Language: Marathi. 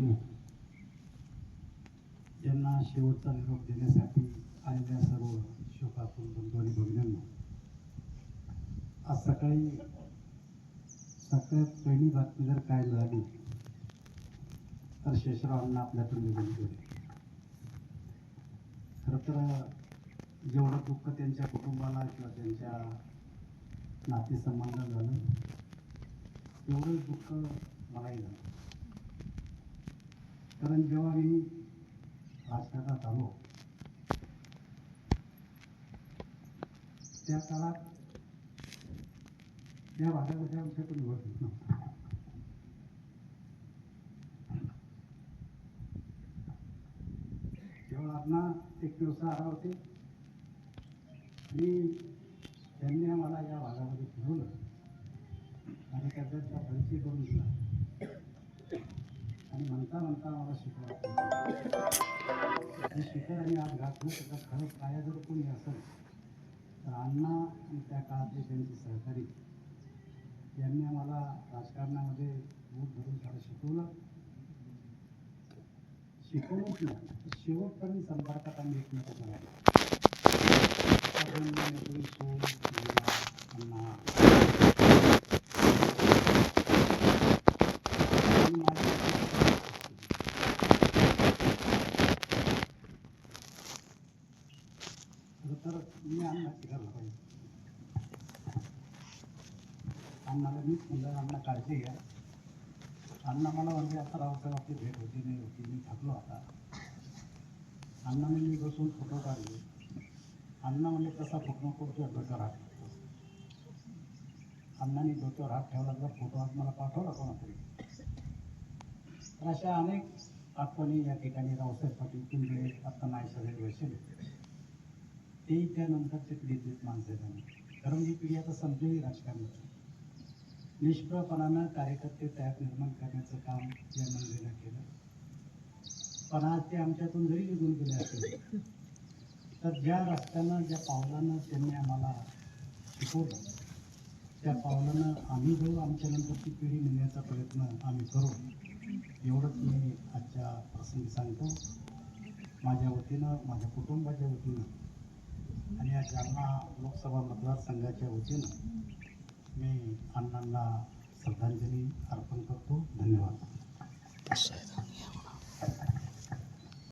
देशमुख यांना शेवटचा निरोप देण्यासाठी आलेल्या सर्व शोकातून बंधू भगिनींना आज सकाळी सगळ्यात पहिली बातमी जर काय झाली तर शेषरावांना आपल्याकडून निघून गेले. खरं तर जेवढं दुःख त्यांच्या कुटुंबाला किंवा त्यांच्या नातेसंबंधात झालं तेवढं दुःख मलाही झालं. कारण जेव्हा मी राजकारणात आलो त्या काळात त्या भागामध्ये आमच्या पण निवडणूक नव्हता. तेव्हा अण्णा एक दिवस आला होते मी त्यांनी आम्हाला या भागामध्ये फिरवलं. आणि त्याचा परिचय करून दिला. म्हणता आम्हाला शिकवा आणि शिखर आणि आज घातलं त्याचा खरं काय जर कोणी असेल तर अण्णा आणि त्या काळातले त्यांचे सहकारी यांनी आम्हाला राजकारणामध्ये मूठ धरून थोडं शिकवलं शिकवलंच नाही तर शेवटपर्यंत संपर्कात आम्ही एकमेकांना अण्णा. आणि माझ्या खरं तर मी अण्णा शिकायला पाहिजे अण्णाला मीच म्हणलं अण्णा काळजी घ्या. अण्णा मला म्हणजे आता रावसाहेब आपली भेट होती नाही होती मी थकलो आता. अण्णाने मी बसून फोटो काढले. अण्णा म्हणजे कसा फोटो नको तुझ्या डोक्यावर हात अण्णाने डोक्यावर हात ठेवला तर फोटो आज मला पाठवला कोणातरी. तर अशा अनेक आठवणी या ठिकाणी रावसाहेब पाटील कुंजळे आता नाही सगळे बसले तेही त्यानंतरच्या पिढीतलीच माणसं झाली कारण ही पिढी आता संपलेली राजकारणाची निष्प्रपणानं कार्यकर्ते तयार निर्माण करण्याचं काम या मंडळीनं केलं. पण आज ते आमच्यातून जरी निघून गेले असेल तर ज्या रस्त्यानं ज्या पावलानं त्यांनी आम्हाला शिकवलं त्या पावलानं आम्ही जो आमच्या नंतरची पिढी नेण्याचा प्रयत्न आम्ही करू एवढंच मी आजच्या प्रसंगी सांगतो. माझ्या वतीनं माझ्या कुटुंबाच्या वतीनं आणि या जालना लोकसभा मतदारसंघाच्या वतीनं मी अण्णांना श्रद्धांजली अर्पण करतो. धन्यवाद.